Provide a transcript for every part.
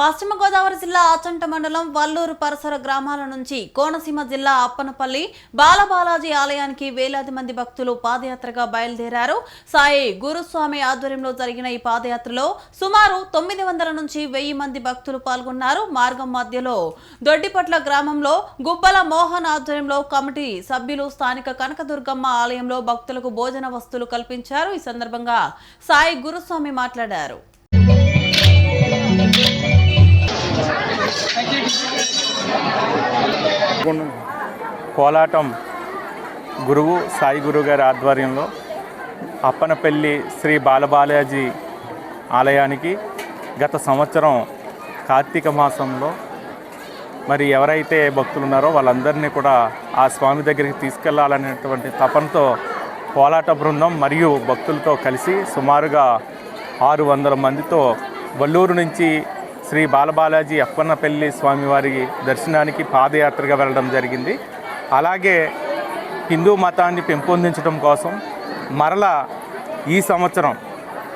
పశ్చిమ గోదావరి జిల్లా ఆచంట మండలం వల్లూరు పరిసర గ్రామాల నుంచి కోనసీమ జిల్లా అప్పనపల్లి బాలబాలాజీ ఆలయానికి వేలాది మంది భక్తులు పాదయాత్రగా బయలుదేరారు. సాయి గురుస్వామి ఆధ్వర్యంలో జరిగిన ఈ పాదయాత్రలో సుమారు తొమ్మిది వందల నుంచి వెయ్యి మంది భక్తులు పాల్గొన్నారు. మార్గం మధ్యలో దొడ్డిపట్ల గ్రామంలో గుబ్బల మోహన్ ఆధ్వర్యంలో కమిటీ సభ్యులు స్థానిక కనకదుర్గమ్మ ఆలయంలో భక్తులకు భోజన వస్తువులు కల్పించారు. ఈ సందర్భంగా సాయి గురుస్వామి మాట్లాడారు. కోలాటం గురువు సాయి గురువు గారి ఆధ్వర్యంలో అప్పనపల్లి శ్రీ బాలబాలాజీ ఆలయానికి గత సంవత్సరం కార్తీక మాసంలో మరి ఎవరైతే భక్తులు ఉన్నారో వాళ్ళందరినీ కూడా ఆ స్వామి దగ్గరికి తీసుకెళ్ళాలనేటువంటి తపనతో కోలాట బృందం మరియు భక్తులతో కలిసి సుమారుగా ఆరు వందల మందితో వల్లూరు నుంచి శ్రీ బాలబాలాజీ అప్పన్నపల్లి స్వామివారి దర్శనానికి పాదయాత్రగా వెళ్ళడం జరిగింది. అలాగే హిందూ మతాన్ని పెంపొందించడం కోసం మరలా ఈ సంవత్సరం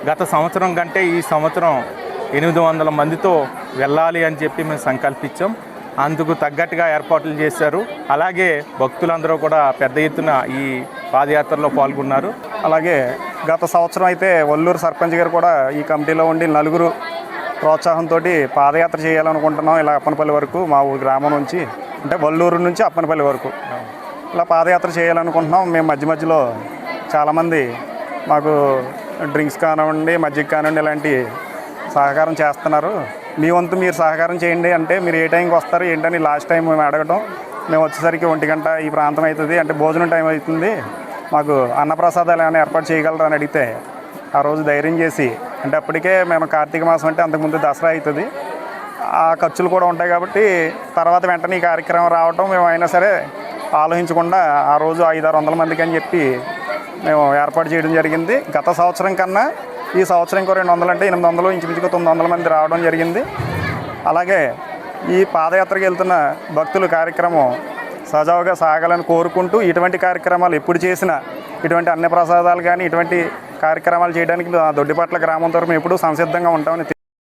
గత సంవత్సరం కంటే ఈ సంవత్సరం ఎనిమిది వందల మందితో వెళ్ళాలి అని చెప్పి మేము సంకల్పించాం. అందుకు తగ్గట్టుగా ఏర్పాట్లు చేశారు. అలాగే భక్తులందరూ కూడా పెద్ద ఎత్తున ఈ పాదయాత్రలో పాల్గొన్నారు. అలాగే గత సంవత్సరం అయితే వల్లూరు సర్పంచ్ గారు కూడా ఈ కమిటీలో ఉండి నలుగురు ప్రోత్సాహంతో పాదయాత్ర చేయాలనుకుంటున్నాం ఇలా అప్పనపల్లి వరకు మా ఊరు గ్రామం నుంచి అంటే వల్లూరు నుంచి అప్పనపల్లి వరకు. ఇలా పాదయాత్ర చేయాలనుకుంటున్నాం. మేము మధ్య మధ్యలో చాలామంది మాకు డ్రింక్స్ కానివ్వండి మజ్జిగ కానివ్వండి ఇలాంటి సహకారం చేస్తున్నారు. మీ వంతు మీరు సహకారం చేయండి అంటే మీరు ఏ టైంకి వస్తారు ఏంటని లాస్ట్ టైం మేము అడగటం. మేము వచ్చేసరికి ఒంటి గంట ఈ ప్రాంతం అవుతుంది అంటే భోజనం టైం అవుతుంది. మాకు అన్నప్రసాదాలు ఏమైనా ఏర్పాటు చేయగలరా అని అడిగితే ఆ రోజు ధైర్యం చేసి అంటే అప్పటికే మేము కార్తీక మాసం అంటే అంతకుముందు దసరా అవుతుంది. ఆ ఖర్చులు కూడా ఉంటాయి కాబట్టి తర్వాత వెంటనే ఈ కార్యక్రమం రావటం మేము అయినా సరే ఆలోచించకుండా ఆ రోజు ఐదు ఆరు వందల మందికి అని చెప్పి మేము ఏర్పాటు చేయడం జరిగింది. గత సంవత్సరం కన్నా ఈ సంవత్సరం ఇంకో రెండు వందలు అంటే ఎనిమిది వందలు ఇంచుమించుకు తొమ్మిది వందల మంది రావడం జరిగింది. అలాగే ఈ పాదయాత్రకు వెళ్తున్న భక్తుల కార్యక్రమం సజావుగా సాగాలని కోరుకుంటూ ఇటువంటి కార్యక్రమాలు ఎప్పుడు చేసినా ఇటువంటి అన్నప్రసాదాలు కానీ ఇటువంటి కార్యక్రమాలు చేయడానికి దొడ్డిపట్ల గ్రామం తరఫున ఎప్పుడూ సంసిద్ధంగా ఉంటామని